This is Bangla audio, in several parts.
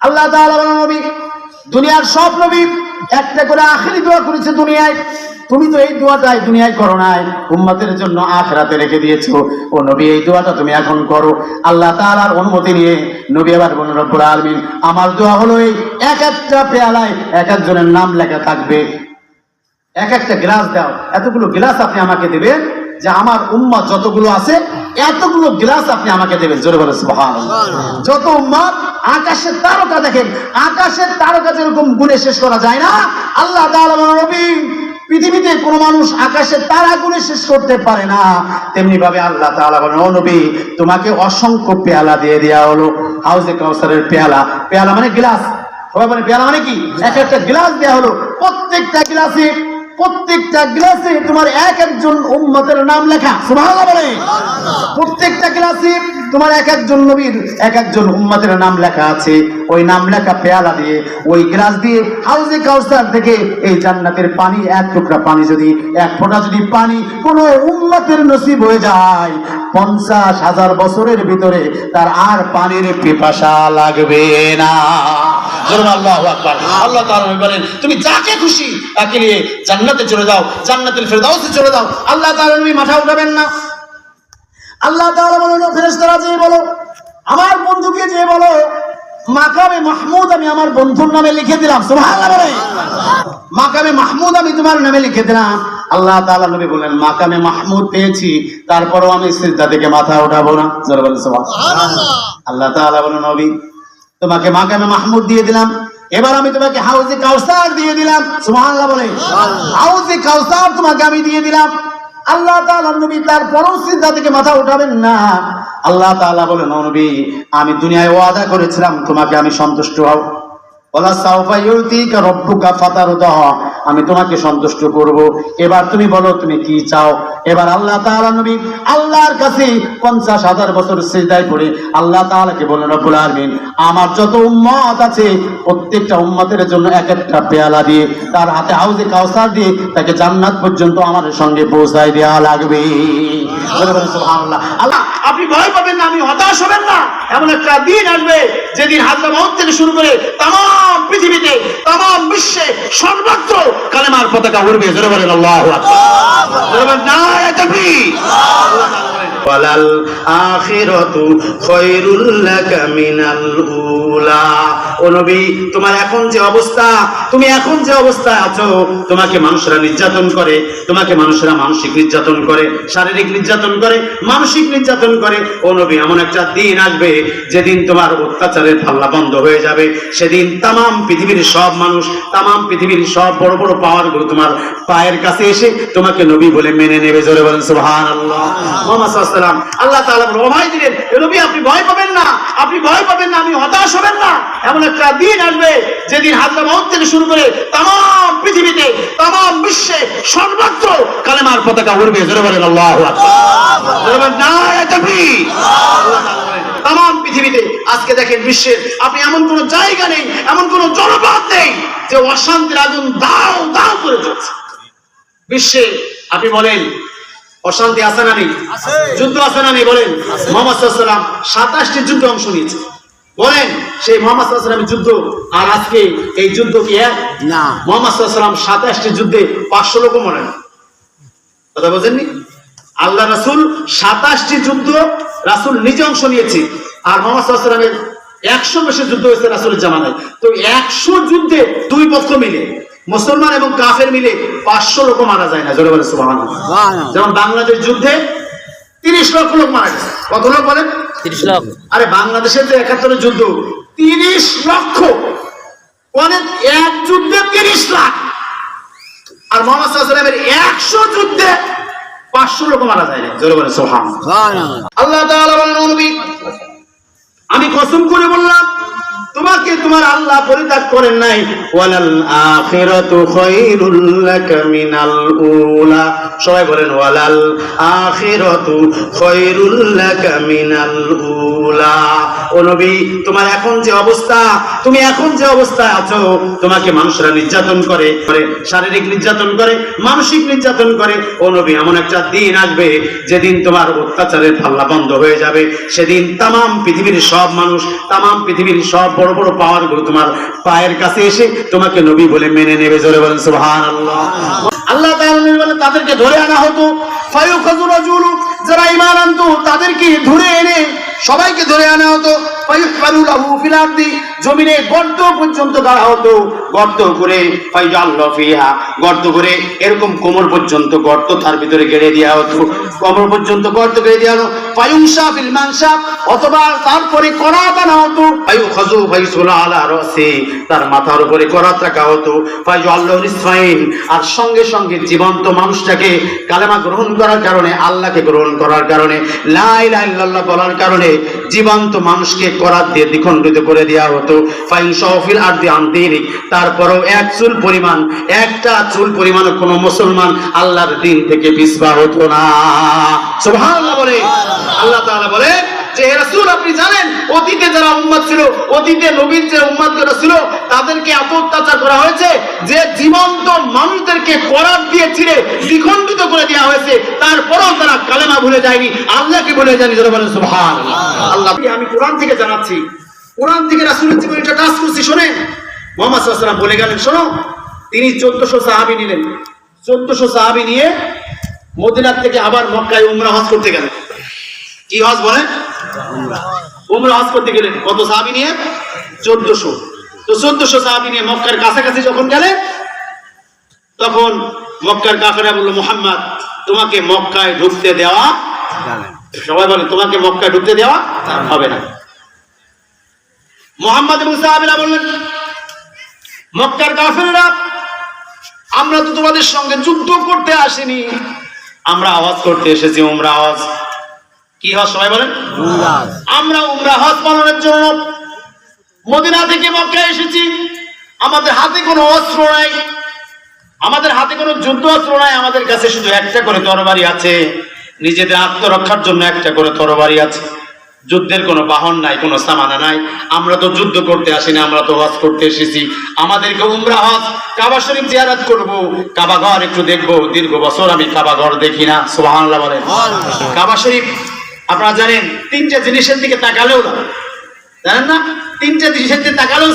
আল্লাহ নবী, দুনিয়ার সব নবী একটা করে আখেরি দোয়া করেছে দুনিয়ায়। তুমি তো এই দোয়াটাই দুনিয়ায় করো নাই। উম্মতের জন্য আখরাতে রেখে দিয়েছ। ও নবী, এই দোয়াটা তুমি এখন করো। আল্লাহ তাআলার অনুমতি নিয়ে নবী আবার বলেন, রব্বুল আলামিন, আমার দোয়া হলো এই এক একটা পেয়ালায় এক একজনের নাম লেখা থাকবে। এক একটা গ্লাস দাও। এতগুলো গ্লাস আপনি আমাকে দেবেন যে আমার উম্মা যতগুলো আছে এতগুলো গ্লাস আপনি আমাকে দেবেন। জোরে বলে যত উম্মত আকাশের তারকা দেখেন আকাশের তারকা যেরকম গুণে শেষ করা যায় না আল্লাহ নবী পৃথিবীতে কোনো মানুষ আকাশের তারা গুণে শেষ করতে পারে না। তেমনি ভাবে আল্লাহ তাআলা বলেন নবী তোমাকে অসংখ্য পেয়ালা দিয়ে দেওয়া হলো। হাউজে কাউসারের পেয়ালা পেয়ালা মানে গ্লাস। সবাই বলে পেয়ালা মানে কি? এক একটা গ্লাস দেওয়া হলো। প্রত্যেকটা গ্লাসে প্রত্যেকটা গ্লাসে তোমার এক একজন উম্মতের নাম লেখা। সুবহানাল্লাহ বলে। প্রত্যেকটা গ্লাসে তোমার এক একজন নবীর এক একজন উম্মতের নাম লেখা আছে। ওই নাম লেখা পেয়ালা দিয়ে ওই গ্লাস দিয়ে হাউজে কাউসার থেকে এই জান্নাতের পানি এক টুকরা পানি যদি এক ফোঁটা যদি পানি কোন উম্মতের নসিব হয়ে যায় পঞ্চাশ হাজার বছরের ভিতরে তার আর পানির পিপাসা লাগবে না। ধরুন আল্লাহ আকবার। আল্লাহ তাআলা বলেন, তুমি যাকে খুশি তাকে নিয়ে জান্নাতে চলে যাও, জান্নাতুল ফেরদাউসে চলে যাও। আল্লাহ তাআলা তুমি মাথা উঠাবেন না। আল্লাহ তাআলা বলেন ফেরেশতারা যে বলো। আমার বন্ধুকে যে বলো। মাকামে মাহমুদ আমি আমার বন্ধুর নামে লিখে দিলাম। সুবহানাল্লাহ মাকামে মাহমুদ আমি তোমার নামে লিখে দিলাম। আল্লাহ তাআলা নবী বলেন মাকামে মাহমুদ পেয়েছি, তারপরও আমি সিজদা থেকে মাথা উঠাবো না। সুবহানাল্লাহ। আল্লাহ তাআলা বলেন, নবী তোমাকে মাকামে মাহমুদ দিয়ে দিলাম। এবার আমি তোমাকে হাউজে কাউসার দিয়ে দিলাম। সুবহানাল্লাহ বলে। হাউজে কাউসার তোমাকে আমি দিয়ে দিলাম। আল্লাহ তাআলা নবী তার পরম সিদ্ধা থেকে মাথা উঠাবেন না। আল্লাহ তাআলা বলেন "ও নবী আমি দুনিয়ায় ওয়াদা করেছিলাম তোমাকে আমি সন্তুষ্ট হব আমি তোমাকে সন্তুষ্ট করব। এবার তুমি বলো, তুমি কি চাও? এবার আল্লাহ তাআলা নবী আল্লাহর কাছে পঞ্চাশ হাজার বছর সিজদায় পড়ে আল্লাহ তাআলাকে বলেন রব্বুল আলামিন, আমার যত উম্মত আছে, প্রত্যেকটা উম্মতের জন্য এক একটা পেয়ালা দিয়ে, তার হাতে হাউজে কাউসার দিয়ে, তাকে জান্নাত পর্যন্ত আমাদের সঙ্গে পৌঁছায় দেওয়া লাগবে। আল্লাহ, আপনি ভয় পাবেন না আমি হতাশ হবেন না। এমন একটা দিন আসবে, যেদিন হাজরা মাউত থেকে শুরু করে তাম পৃথিবীতে তাম বিশ্বে সর্বত্র কালেমার পতাকা উড়বে। জোরে বলেন, আল্লাহ আখিরতু জোরে বলেন, নারায়ে তাকবীর। ওয়ালাল আখিরাতু খায়রুল লাকা মিনাল অত্যাচারের পাল্লা বন্ধ হয়ে যাবে। সেদিন পৃথিবীর সব মানুষ পৃথিবীর সব বড় বড় তোমার পায়ের কাছে এসে তোমাকে নবী বলে মেনে নেবে। জোরে বলেন মুহাম্মদ সাল্লাল্লাহু আলাইহি ওয়াসাল্লাম আল্লাহ বলেন, ভাই দিলেন নবী আপনি ভয় পাবেন না আপনি ভয় পাবেন না আমি হতাশ হবেন না। এমন একটা দিন আসবে যেদিন হাজরা মাউত থেকে শুরু করে তামাম পৃথিবীতে তামাম বিশ্বে সর্বত্র কালেমার পতাকা উড়বে। জোরে বলেন আল্লাহু তামাম পৃথিবীতে আজকে দেখেন বিশ্বের আপনি এমন কোন জায়গা নেই এমন কোন জনপদ নেই যে অশান্তির আগুন দাও দাও করে চলছে বিশ্বে আপনি বলেন অশান্তি আছে না নেই? যুদ্ধ আছে না নেই বলেন? মোহাম্মদ সাল্লাম সাতাশটি যুদ্ধে অংশ নিয়েছে। বলেন সেই মোহাম্মদ সাল্লামের যুদ্ধ আর আজকে এই যুদ্ধ কি এক? না। মোহাম্মদ সাল্লাম সাতাশটি যুদ্ধে পাঁচশো লোক মরে না কথা বোঝেননি আল্লাহ রাসুল সাতাশটি যুদ্ধ রাসুল নিজে অংশ নিয়েছে আর মোহাম্মদ সাল্লামের একশো বেশি যুদ্ধ হয়েছে রাসুলের জামানায়। তো একশো যুদ্ধে দুই পক্ষ মিলে মুসলমান এবং কাফের মিলে পাঁচশো লোক মারা যায় না। জোরে বলে। যেমন বাংলাদেশ যুদ্ধে তিরিশ লক্ষ লোক মারা গেছে। কত লোক বলেন? তিরিশ লক্ষ আরে বাংলাদেশের যে একাত্তরের যুদ্ধ তিরিশ লক্ষ। অনেক এক যুদ্ধে তিরিশ লাখ। আর মোহাম্মদ সাল্লামের একশো যুদ্ধে পাঁচশো লোক মারা যায় জোরে বলে সোহান আল্লাহ তাআলা বলেন আমি কসম করে বললাম তোমাকে তোমার আল্লাহ পরিত্যাগ করেন নাই। ওয়ালাল আখিরাতু খায়রুল লাকা মিনাল উলা। সবাই বলেন, ওয়ালাল আখিরাতু খায়রুল লাকা মিনাল উলা। ও নবী, তোমার এখন যে অবস্থা, তুমি এখন যে অবস্থায় আছো, তোমাকে মানুষরা নির্যাতন করে শারীরিক নির্যাতন করে, মানসিক নির্যাতন করে। ও নবী, এমন একটা দিন আসবে, যেদিন তোমার অত্যাচারের পাল্লা বন্ধ হয়ে যাবে। সেদিন তামাম পৃথিবীর সব মানুষ, তামাম পৃথিবীর সব বড় বড় পাওয়ারগুলো তোমার পায়ের কাছে এসে তোমাকে নবী বলে মেনে নেবে। জোরে বলেন, সুবহানাল্লাহ। আল্লাহ নবী তাদেরকে ধরে আনা হতো। যারা ঈমান আনতো, তাদেরকে ধরে এনে সবাইকে ধরে আনা হতো। জমিনে গর্ত পর্যন্ত হতো, গর্ত করে ফিহা, গর্ত করে এরকম কোমর পর্যন্ত গর্ত তার ভিতরে দেওয়া হতো, কোমর পর্যন্ত গর্ত দেওয়া হতো অথবা তারপরে করাত আনা হতো খাজু আলা তার মাথার উপরে করাত রাখা হতো নিসফাইন, আর সঙ্গে সঙ্গে জীবন্ত মানুষটাকে কালেমা গ্রহণ করার কারণে, আল্লাহকে গ্রহণ করার কারণে, লা ইলাহা ইল্লাল্লাহ বলার কারণে জীবন্ত মানুষকে করাত দিয়ে দ্বিখণ্ডিত করে দেওয়া হতো। ফাইন সহফিল আর দিয়ে তারপরেও এক চুল পরিমাণ, একটা চুল পরিমাণ কোনো মুসলমান আল্লাহর দিন থেকে পিছপা হতো না। সুবহানাল্লাহ বলে। আল্লাহ তাআলা বলে যে আপনি জানেন অতীতে যারা উম্মত ছিল অতীতে নবীর যে উম্মত যারা ছিল, তাদেরকে এত অত্যাচার করা হয়েছে। যে জীবন্ত মানুষদেরকে করার দিয়ে ছিঁড়ে দ্বিখণ্ডিত করে দেওয়া হয়েছে, তারপরেও তারা কালেমা ভুলে যায়নি। আল্লাহকে ভুলে যায়নি যারা বলেন, সুবহানাল্লাহ। আল্লাহ আমি কোরআন থেকে জানাচ্ছি। কোরআন থেকে রাসূলের জীবনে একটা কাজ করছি, শোনেন। মোহাম্মদ ওয়াসাল্লাম বলে গেলেন, শোনো, তিনি চোদ্দশো সাহাবি নিলেন। চোদ্দশো সাহাবি নিয়ে মদিনার থেকে আবার মক্কায় উমরা হজ করতে গেলেন। কি হজ বলেন? উমরা হজ করতে গেলেন। কত সাহাবি নিয়ে? চোদ্দশো। তো চোদ্দশো সাহাবি নিয়ে মক্কার কাছাকাছি যখন গেলেন তখন মক্কার কাফেরা বলল মোহাম্মদ তোমাকে মক্কায় ঢুকতে দেওয়া সবাই বলে তোমাকে মক্কায় ঢুকতে দেওয়া হবে না। মোহাম্মদ এবং সাহাবিরা বললেন মক্কার কাফেররা আমরা তো তোমাদের সঙ্গে যুদ্ধ করতে আসিনি। আমরা আওয়াজ করতে এসেছি উমরা আওয়াজ কি হজ সবাই বলেন? আমরা উমরা হজ পালনের জন্য মদিনা থেকে মক্কা এসেছি। আমাদের হাতে কোনো অস্ত্র নাই। আমাদের হাতে কোনো যুদ্ধ অস্ত্র নাই। আমাদের কাছে শুধু একটা করে তরবারি আছে। নিজেদের আত্মরক্ষার জন্য একটা করে তরবারি আছে। যুদ্ধের কোনো বাহন নাই কোনো সামানা নাই। আমরা তো যুদ্ধ করতে আসিনি আমরা তো হজ করতে এসেছি। আমাদেরকে উমরা হজ কাবা শরীফ জিয়ারত করব। কাবা ঘর একটু দেখব। দীর্ঘ বছর আমি কাবা ঘর দেখি না। সুবহানাল্লাহ বলেন। কাবা শরীফ আপনারা জানেন, তিনটা জিনিসের দিকে তাকালেও না। জানেন না? তিনটা জিনিসের দিকে তাকালেও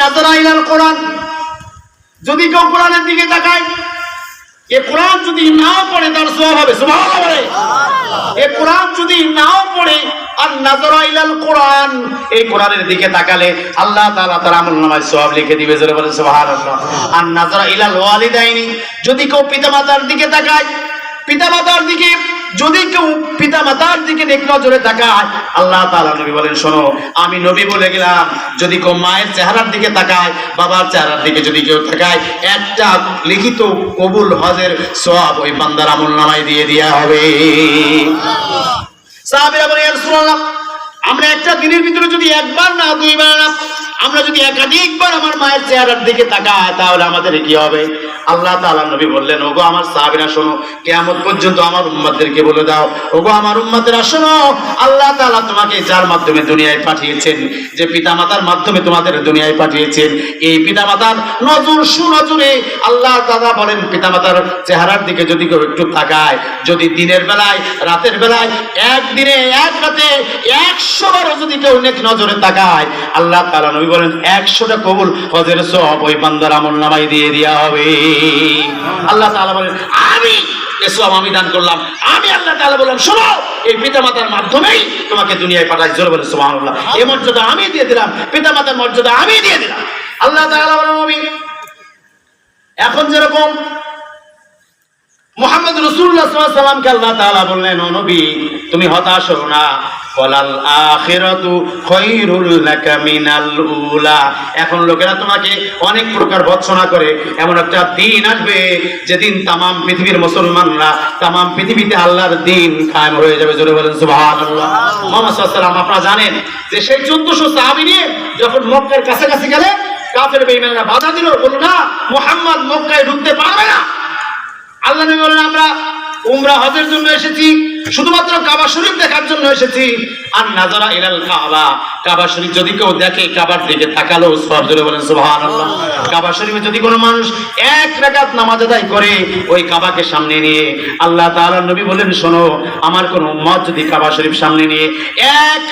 নাজারা ইলাল কোরআন। যদি কেউ কোরআনের দিকে তাকায়, এ কোরআন যদি নাও পড়ে, তার সব হবে এ কোরআন যদি নাও পড়ে, আর নাজরা ইলাল কোরআন, এই কোরআনের দিকে তাকালে আল্লাহ তাআলা তার আমল নামায় সওয়াব লিখে দিবে, জোরে আর নাজরা ইলাল ওয়ালিদাইনি, যদি কেউ পিতামাতার দিকে তাকায়, পিতামাতার দিকে যদি কেউ পিতামাতার দিকে নেক নজরে তাকায়, আল্লাহ তাআলা নবী বলেন, শোনো, আমি নবী বলে গেলাম, যদি কেউ মায়ের চেহারার দিকে তাকায়, বাবার চেহারার দিকে যদি কেউ তাকায়, একটা লিখিত কবুল হজের সব ওই বান্দার আমল নামায় দিয়ে দেওয়া হবে। সাহাবীরা আমরা একটা দিনের ভিতরে যদি একবার না দুইবার না আমরা যদি একাধিকবার আমার মায়ের চেহারার দিকে তাকাই, তাহলে আমাদের কি হবে? আল্লাহ তাআলা নবী বললেন, ওগো আমার সাহাবীরা শোনো, কিয়ামত পর্যন্ত আমার উম্মতদেরকে বলে দাও। ওগো আমার উম্মতেরা শোনো, আল্লাহ তাআলা তোমাকে যার মাধ্যমে দুনিয়ায় পাঠিয়েছেন, যে পিতামাতার মাধ্যমে তোমাদের দুনিয়ায় পাঠিয়েছেন, এই পিতামাতার নজর সুনজরে আল্লাহ দাদা বলেন, পিতামাতার চেহারার দিকে যদি কেউ একটু তাকায়, যদি দিনের বেলায়, রাতের বেলায়, একদিনে, এক রাতে, একশো বারও যদি কেউ নেক নজরে তাকায়, আল্লাহ তাআলা নবী বলেন, একশোটা কবুল হজের সব ওই বান্দার আমল নামাই দিয়ে দেওয়া হবে। আল্লাহ তাআলা বলেন, আমি এসব আমি দান করলাম। আমি আল্লাহ তাআলা বললাম, শোনো, এই পিতামাতার মাধ্যমেই তোমাকে দুনিয়ায় পাঠাই। জোরে বলে সুবহানাল্লাহ। এই মর্যাদা আমি দিয়ে দিলাম, পিতামাতার মর্যাদা আমি দিয়ে দিলাম। আল্লাহ তাআলা বলেন, নবী, এখন যেরকম মোহাম্মদ রসুল্লাহ সাল্লামকে আল্লাহ তাআলা বললেন নবী তুমি হতাশ হও না। ওয়ালাল আখিরাতু খায়রুল লাকা মিনাল উলা। এখন লোকেরা তোমাকে অনেক প্রকার ভৎসনা করে। এমন একটা দিন আসবে যেদিন তামাম পৃথিবীর মুসলমানরা তামাম পৃথিবীতে আল্লাহর দিন কায়েম হয়ে যাবে। জোরে বলেন, সুবহানাল্লাহ। মুহাম্মদ সাল্লাল্লাহু আপনারা জানেন যে সেই 1400 সাহাবী নিয়ে যখন মক্কার কাছাকাছি গেলে কাফের বেঈমানরা বাধা দিল, বলল, না, মুহাম্মদ মক্কায় ঢুকতে পারবে না। আল্লাহ নবী বলেন আমরা উমরা হজের জন্য এসেছি। শুধুমাত্র কাবা শরীফ দেখার জন্য এসেছি। আর নাজারা ইলাল কাবা। শরীফ যদি কেউ দেখে কাবার দিকে তাকালো সব জোরে বলেন শরীফে যদি কোনো মানুষ এক নামাজ আদায় করে, ওই কাবাকে সামনে নিয়ে আল্লাহ নবী বলেন, শোনো, আমার যদি কাবা শরীফ সামনে নিয়ে এক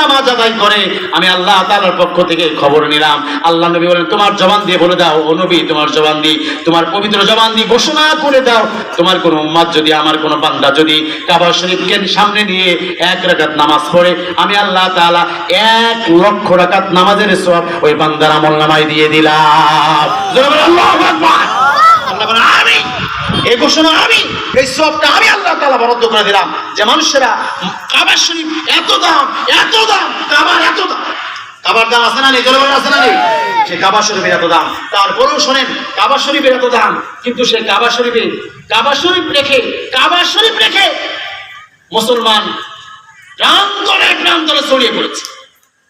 নামাজ আদায় করে, আমি আল্লাহ পক্ষ থেকে খবর নিলাম। আল্লাহ নবী বলেন, তোমার জবান দিয়ে বলে দাও, ও নবী, তোমার জবান দিয়ে, তোমার পবিত্র জবান দিয়ে ঘোষণা করে দাও, তোমার কোন উম্মত যদি, আমার কোন বান্দা যদি কাবা শরীফকে সামনে নিয়ে এক রাকাত নামাজ পড়ে, আমি আল্লাহ তাআলা এক লক্ষ রাকাত নামাজের সব ওই বান্দার আমল নামায় দিয়ে দিলাম। আমি এই ঘোষণা আমি এই সবটা আমি আল্লাহ তাআলা বরাদ্দ করে দিলাম। যে মানুষেরা কাবা শরীফ এত দাম এত দাম কাবার এত দাম। কাবার দাম আছে না নেই? বলেন, আছে না নেই? সে কাবা শরীফের এত দাম। তারপরেও শোনেন কাবা শরীফের এত দাম। কিন্তু সে কাবা শরীফে কাবা শরীফ রেখে কাবা শরীফ রেখে মুসলমান প্রান্তরে প্রান্তরে ছড়িয়ে পড়েছে।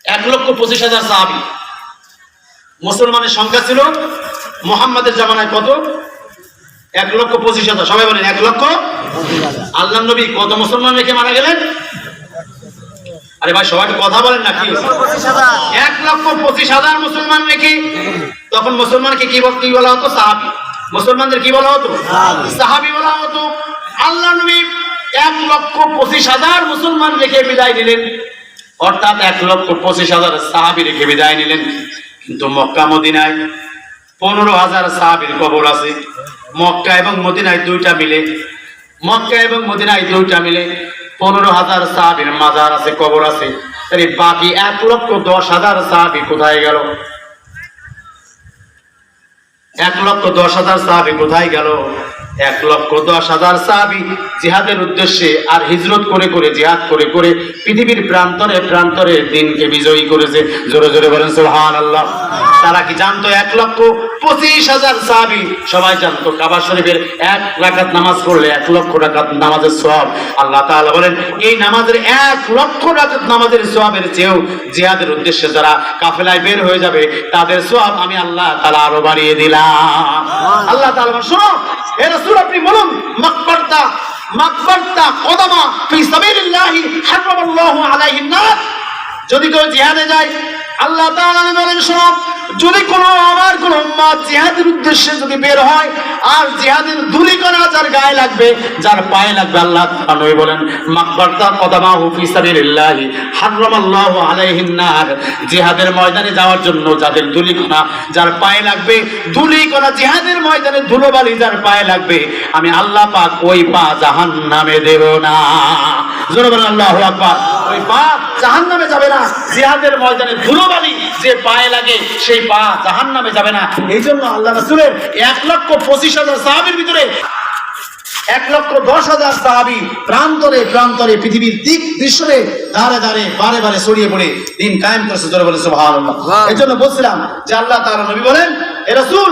এক লক্ষ পঁচিশ হাজার সাহাবি। মুসলমানের সংখ্যা ছিল মোহাম্মদের জামানায় কত? এক লক্ষ পঁচিশ হাজার। সবাই বলেন এক লক্ষ আল্লাহ নবী কত মুসলমান রেখে মারা গেলেন? আরে ভাই সবাই কথা বলেন না কি? এক লক্ষ পঁচিশ হাজার। মুসলমান রেখে তখন মুসলমানকে কি কি বলা হতো? সাহাবি। মুসলমানদের কি বলা হতো? সাহাবি। বলা হতো আল্লাহ নবী এক লক্ষ পঁচিশ হাজার মুসলমান রেখে বিদায় নিলেন। অর্থাৎ এক লক্ষ পঁচিশ হাজার সাহাবি রেখে বিদায় নিলেন। কিন্তু মক্কা, মদিনায় পনেরো হাজার সাহাবির কবর আছে। মক্কা এবং মদিনায় দুইটা মিলে, মক্কা এবং মদিনায় দুইটা মিলে পনেরো হাজার সাহাবির মাজার আছে, কবর আছে। তাহলে বাকি এক লক্ষ দশ হাজার সাহাবি কোথায় গেল? এক লক্ষ দশ হাজার সাহাবি কোথায় গেল? এক লক্ষ দশ হাজার সাহাবি জিহাদের উদ্দেশ্যে আর হিজরত করে করে, জিহাদ করে করে পৃথিবীর প্রান্তরে প্রান্তরে দিনকে বিজয়ী করেছে। জোরে জোরে বলেন সোহান আল্লাহ তারা কি জানতো এক লক্ষ পঁচিশ হাজার সাহাবি? সবাই জানতো কাবা শরীফের এক রাকাত নামাজ পড়লে এক লক্ষ রাকাত নামাজের সব আল্লাহ তাআলা বলেন এই নামাজের এক লক্ষ রাকাত নামাজের সওয়াবের চেয়েও জিহাদের উদ্দেশ্যে যারা কাফেলায় বের হয়ে যাবে তাদের সওয়াব আমি আল্লাহ তাআলা আরও বাড়িয়ে দিলাম। আল্লাহ বলেন, শোনো হে রাসূল আপনি বলুন মাকবারতা মাকবারতা কদমা ফি সাবিলিল্লাহি হারামাল্লাহু আলাইহিন যদি কেউ জিহাদে যায় আল্লাহ বলেন, শোনো, যদি কোনো আমার কোনো উম্মাদ জিহাদের উদ্দেশ্যে যদি বের হয়, আর জিহাদের ধুলি করা যার গায়ে লাগবে, যার পায়ে লাগবে আল্লাহ বলেন জিহাদের ময়দানে যাওয়ার জন্য যাদের ধুলি কণা যার পায়ে লাগবে ধুলি কণা জিহাদের ময়দানে ধুলোবালি যার পায়ে লাগবে, আমি আল্লাহ পাক ওই পা দেব না। বলেন আকবার। ওই পা জাহান্নামে যাবে না, জিহাদের ময়দানে যে পায়ে লাগে সেই পা জাহান্নামে যাবে না। এই জন্য আল্লাহ রাসুলের এক লক্ষ পঁচিশ হাজার সাহাবির ভিতরে এক লক্ষ দশ হাজার সাহাবি প্রান্তরে প্রান্তরে পৃথিবীর দিক দৃশ্যে দাঁড়ে দাঁড়ে বারে বারে ছড়িয়ে পড়ে দিন কায়েম করেছে জোরে বলেছে ভালো এই জন্য বলছিলাম যে আল্লাহ তারা নবী বলেন এ রাসূল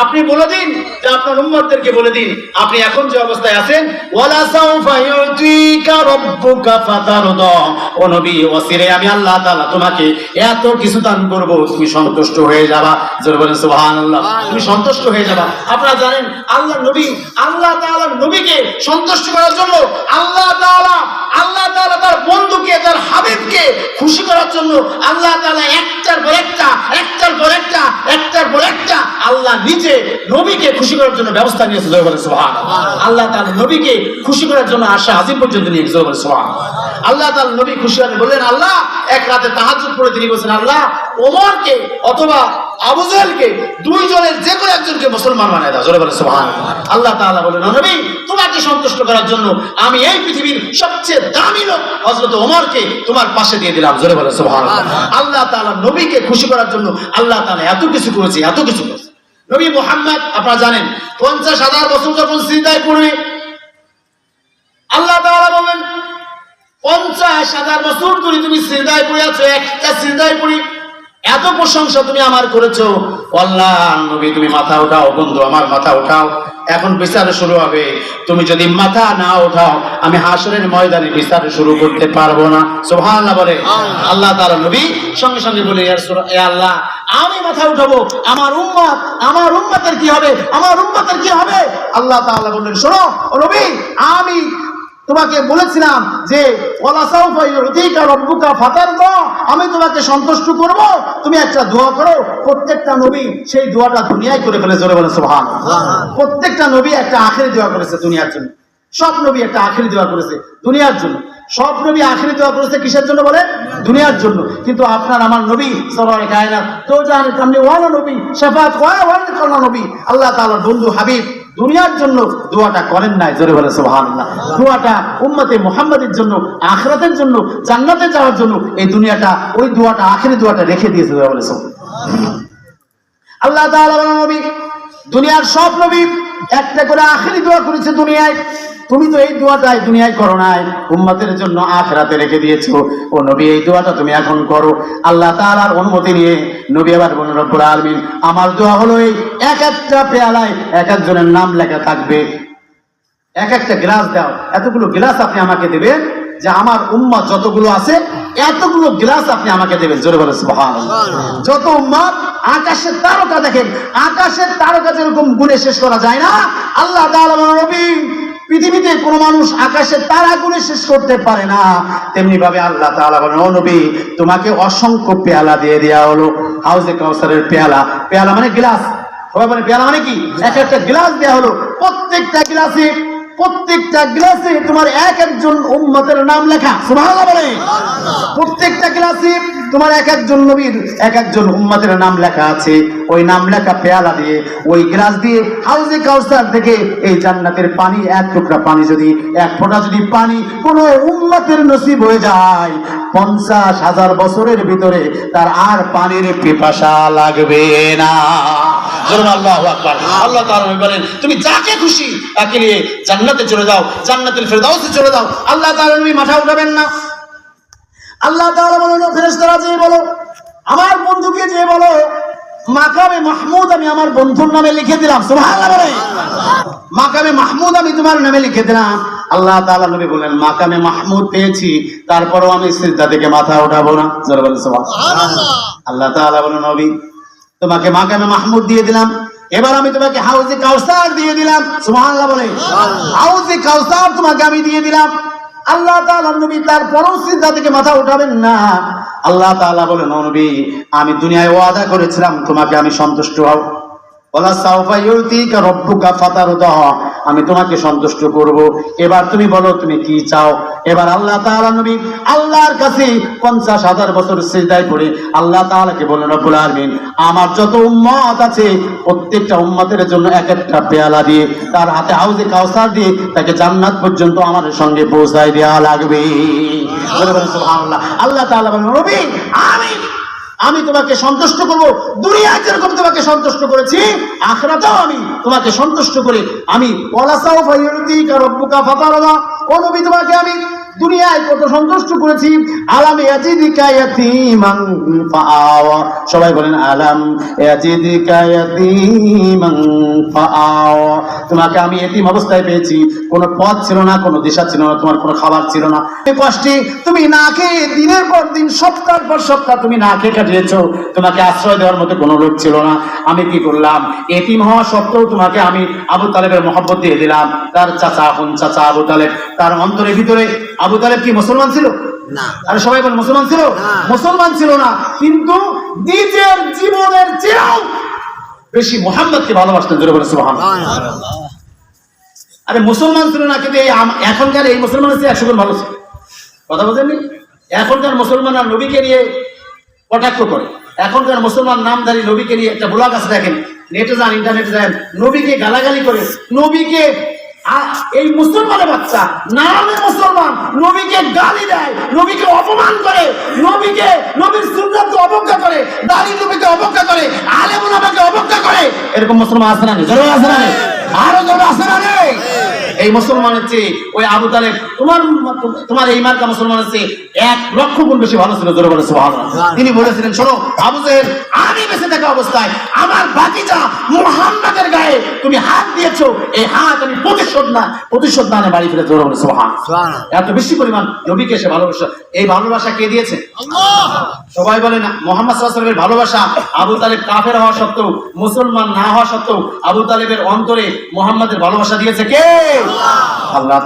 আপনি বলে দিন যে আপনার উম্মতদেরকে বলে দিন। আপনি এখন যে অবস্থায় আছেন ওয়ালা সাউফা ইউতিকা রাব্বুকা ফাতারদা। ও নবী ওসিরে আমি আল্লাহ তাআলা তোমাকে এত কিছু দান করব তুমি সন্তুষ্ট হয়ে যাবা। জোরে বলেন সুবহানাল্লাহ। তুমি সন্তুষ্ট হয়ে যাবা। আপনারা জানেন আল্লাহ নবী আল্লাহ তাআলা নবীকে সন্তুষ্ট করার জন্য আল্লাহ তাআলা আল্লাহ তাআলা তার বন্ধুকে তার হাবিবকে খুশি করার জন্য আল্লাহ তাআলা একটা একটার পর একটা একটার পর একটা আল্লাহ নিজে নবীকে খুশি করার জন্য ব্যবস্থা নিয়েছে জয় বলে সুবহান আল্লাহ তাআলা নবীকে খুশি করার জন্য আশা আজিম পর্যন্ত নিয়ে গেছে জয় বলে সুবহান আল্লাহ তাআলা নবী খুশি হয়ে বললেন, আল্লাহ, এক রাতে তাহাজ্জুদ পড়ে। তিনি বলছেন, আল্লাহ, ওমরকে অথবা আবু জাহেলকে দুইজনের যে কোনো একজনকে মুসলমান বানায় দাও। জোরে বলে সুবহান আল্লাহ তাআলা বলেন নবী, তোমাকে সন্তুষ্ট করার জন্য আমি এই পৃথিবীর সবচেয়ে দামি লোক, হযরত ওমরকে তোমার পাশে দিয়ে দিলাম। জোরে বলে সুবহান আল্লাহ তাআলা নবীকে খুশি করার জন্য আল্লাহ তাআলা এত কিছু করেছে, এত কিছু করেছে। নবী মোহাম্মদ, আপনারা জানেন, পঞ্চাশ হাজার বছর যখন সিদ্ধায় পড়বে, আল্লাহ তাআলা বলেন পঞ্চাশ হাজার বছর ধরে তুমি সিদ্ধায় পড়ে আছো, একটা সিদ্ধায় পড়ি এত প্রশংসা তুমি আমার করেছ। আল্লাহ নবী, তুমি মাথা উঠাও বন্ধু, আমার মাথা উঠাও। এখন বিচার শুরু হবে। তুমি যদি মাথা না উঠাও, আমি হাসরের ময়দানে বিচার শুরু করতে পারব না। সুবহানাল্লাহ বলে। আল্লাহ তাআলা নবী সঙ্গে সঙ্গে বলে আল্লাহ, আমি মাথা উঠাবো। আমার উম্মত, আমার উম্মতের কি হবে? আমার উম্মতের কি হবে? আল্লাহ তাআলা বললেন, শোনো নবী, আমি তোমাকে বলেছিলাম যে আমি তোমাকে সন্তুষ্ট করব। তুমি একটা দোয়া করো। প্রত্যেকটা নবী সেই দোয়াটা দুনিয়ায় করে ফেলে জোরে বলে সুবহানাল্লাহ। প্রত্যেকটা নবী একটা আখেরি দোয়া করেছে দুনিয়ার জন্য। সব নবী একটা আখেরি দোয়া করেছে দুনিয়ার জন্য। সব নবী আখেরি দোয়া করেছে কিসের জন্য বলে? দুনিয়ার জন্য। কিন্তু আপনার আমার নবী সবার কায়নাত তো জানে কামনে নবী, শাফাত নবী, আল্লাহ তাআলার বন্ধু হাবিব দুনিয়ার জন্য দোয়াটা করেন নাই, জোরে বলে সুবহানাল্লাহ দোয়াটা উম্মতে মোহাম্মদের জন্য, আখরাতের জন্য, জান্নাতে যাওয়ার জন্য এই দুনিয়াটা, ওই দোয়াটা আখেরি দোয়াটা রেখে দিয়েছে, জোরে বলে। আল্লাহ নবী, দুনিয়ার সব নবী একটা করে আখেরি দোয়া করেছে দুনিয়ায় তুমি তো এই দোয়াটাই দুনিয়ায় করো নাই। উম্মতের জন্য আখেরাতে রেখে দিয়েছ। ও নবী এই দোয়াটা তুমি এখন করো। আল্লাহ তাআলার অনুমতি নিয়ে নবী আবার বলেন রব্বুল আলামিন আমার দোয়া হলো এই এক একটা পেয়ালায় এক একজনের নাম লেখা থাকবে। এক একটা গ্লাস দাও। এতগুলো গ্লাস আপনি আমাকে দেবেন যে আমার উম্মা যতগুলো আছে এতগুলো গ্লাস আপনি আমাকে দেবেন। জোরে বলে যত উম্মত আকাশের তারকা দেখেন আকাশের তারকা যেরকম গুণে শেষ করা যায় না আল্লাহ তাআলা নবী পৃথিবীতে কোনো মানুষ আকাশের তারা গুণে শেষ করতে পারে না। তেমনি ভাবে আল্লাহ তাআলা বলেন, ও তোমাকে অসংখ্য পেয়ালা দিয়ে দেওয়া হলো। হাউজে কাউসারের পেয়ালা। পেয়ালা মানে গ্লাস। বলে, পেয়ালা মানে কি? এক একটা গ্লাস দেওয়া হলো। প্রত্যেকটা গ্লাসে প্রত্যেকটা গ্লাসে তোমার এক একজন উম্মতের নাম লেখা। সুবহানাল্লাহ বলে প্রত্যেকটা গ্লাসে তোমার এক একজন নবীর এক একজন উম্মতের নাম লেখা আছে। ওই নাম লেখা পেয়ালা দিয়ে, ওই গ্লাস দিয়ে হাউজে কাউসার থেকে এই জান্নাতের পানি, এক টুকরা পানি যদি, এক ফোঁটা যদি পানি কোন উম্মতের নসিব হয়ে যায়, পঞ্চাশ হাজার বছরের ভিতরে তার আর পানির পিপাসা লাগবে না। আল্লাহ তুমি যাকে খুশি তাকে নিয়ে জান্নাতে চলে যাও, জান্নাতুল ফেরদাউসে চলে যাও। আল্লাহ তাআলা মাথা উঠাবেন না। আল্লাহ তাআলা বলেন ফেরেশতারা যে বলো আমার বন্ধুকে যে বলো মাকামে মাহমুদ আমি আমার বন্ধুর নামে লিখে দিলাম। সুবহানাল্লাহ বলে। মাকামে মাহমুদ আমি তোমার নামে লিখে দিলাম। আল্লাহ তাআলা নবী বলেন মাকামে মাহমুদ পেয়েছি তারপরও আমি সিজদা থেকে মাথা উঠাবো না। জোরে বলেন সুবহানাল্লাহ। আল্লাহ তাআলা বলেন নবী তোমাকে মাকামে মাহমুদ দিয়ে দিলাম। এবার আমি তোমাকে হাউজে কাউসার দিয়ে দিলাম। সুবহানাল্লাহ বলে। হাউজে কাউসার তোমাকে আমি দিয়ে দিলাম। আল্লাহ তাআলা নবী তারপরও চিন্তা থেকে মাথা উঠাবেন না। আল্লাহ তাআলা বলেন, "ও নবী, আমি দুনিয়ায় ওয়াদা করেছিলাম, তোমাকে আমি সন্তুষ্ট হব ওয়ালা সাউফা ইউতিকা রাব্বুকা আমি তোমাকে সন্তুষ্ট করব। এবার তুমি বলো, তুমি কি চাও? এবার আল্লাহ তাআলা নবী আল্লাহর কাছে পঞ্চাশ হাজার বছর সিজদায় পড়ে আল্লাহ তাআলাকে বলেন রব্বুল আলামিন, আমার যত উম্মত আছে, প্রত্যেকটা উম্মতের জন্য এক একটা পেয়ালা দিয়ে, তার হাতে হাউজে কাউসার দিয়ে, তাকে জান্নাত পর্যন্ত আমার সঙ্গে পৌঁছায় দেওয়া লাগবে। আল্লাহ তাআলা বলেন নবী, আমি আমি তোমাকে সন্তুষ্ট করব, দুনিয়ায় যেরকম তোমাকে সন্তুষ্ট করেছি, আখরাতেও আমি তোমাকে সন্তুষ্ট করে। আমি অনবি তোমাকে আমি দুনিয়ায় কত সন্তুষ্ট করেছি। আলাম ইয়াজিদিকা ইয়াতীমান ফাআওয়া। সবাই বলেন আলাম ইয়াজিদিকা ইয়াতীমান ফাআওয়া। তোমাকে আমি এতিম অবস্থায় পেয়েছি। কোনো পথ ছিল না, কোনো দিশা ছিল না, তোমার কোনো খাবার ছিল না। এই কষ্টে তুমি না খেয়ে দিনের পর দিন, সপ্তাহ পর সপ্তাহ তুমি না খেয়ে কাটিয়েছো। তোমাকে আশ্রয় দেওয়ার মতো কোনো লোক ছিল না। আমি কি করলাম? এতিম হওয়া সত্ত্বেও তোমাকে আমি আবু তালেবের মহব্বত দিয়ে দিলাম। তার চাচা আপন চাচা আবু তালেব। তার অন্তরের ভিতরে আবু তালেব কি মুসলমান ছিল? না। আরে সবাই বল মুসলমান ছিল? মুসলমান ছিল না কিন্তু নিজের জীবনের চেয়েও বেশি মোহাম্মদকে ভালোবাসতেন জোরে বলে সুবহানাল্লাহ। আরে মুসলমান ছিল না কিন্তু এই এখনকার এই মুসলমানের চেয়ে একশো ভালো ছিল। কথা বলছেন এখনকার মুসলমান আর নবীকে নিয়ে কটাক্ষ করে। এখনকার মুসলমান নামধারী নবীকে নিয়ে একটা ব্লগ আছে দেখেন। নেটে যান ইন্টারনেটে যান। নবীকে গালাগালি করে নবীকে এই মুসলমানের বাচ্চা নামে মুসলমান নবীকে গালি দেয়, নবীকে অপমান করে, নবীকে, নবীর সুন্নাতকে অবজ্ঞা করে, দাড়ি নবীকে অবজ্ঞা করে, আলেম নবীকে অবজ্ঞা করে। এরকম মুসলমান আসে না জোরে আছে না আরও জোরে না নেই এই মুসলমানের চেয়ে ওই আবু তালেব তোমার তোমার এই মার্কা মুসলমানের চেয়ে এক লক্ষ গুণ বেশি ভালো ছিল জোরে বলে সুবহানাল্লাহ। তিনি বলেছিলেন শোনো আবু জেহেল আমি বেঁচে থাকা অবস্থায় আমার বাকিটা মুহাম্মাদের গায়ে তুমি হাত দিয়েছ এই হাত আমি প্রতিশোধ না প্রতিশোধ না বাড়ি ফিরে জোরে বলে সুবহানাল্লাহ। সুবহানাল্লাহ। এত বেশি পরিমাণ নবীকে সে ভালোবাসা এই ভালোবাসা কে দিয়েছে? সবাই বলেন মোহাম্মদ সাল্লাল্লাহু ভালোবাসা আবু তালেব কাফের হওয়া সত্ত্বেও, মুসলমান না হওয়া সত্ত্বেও আবু তালেবের অন্তরে মোহাম্মদের ভালোবাসা দিয়েছে কে? আল্লাহ।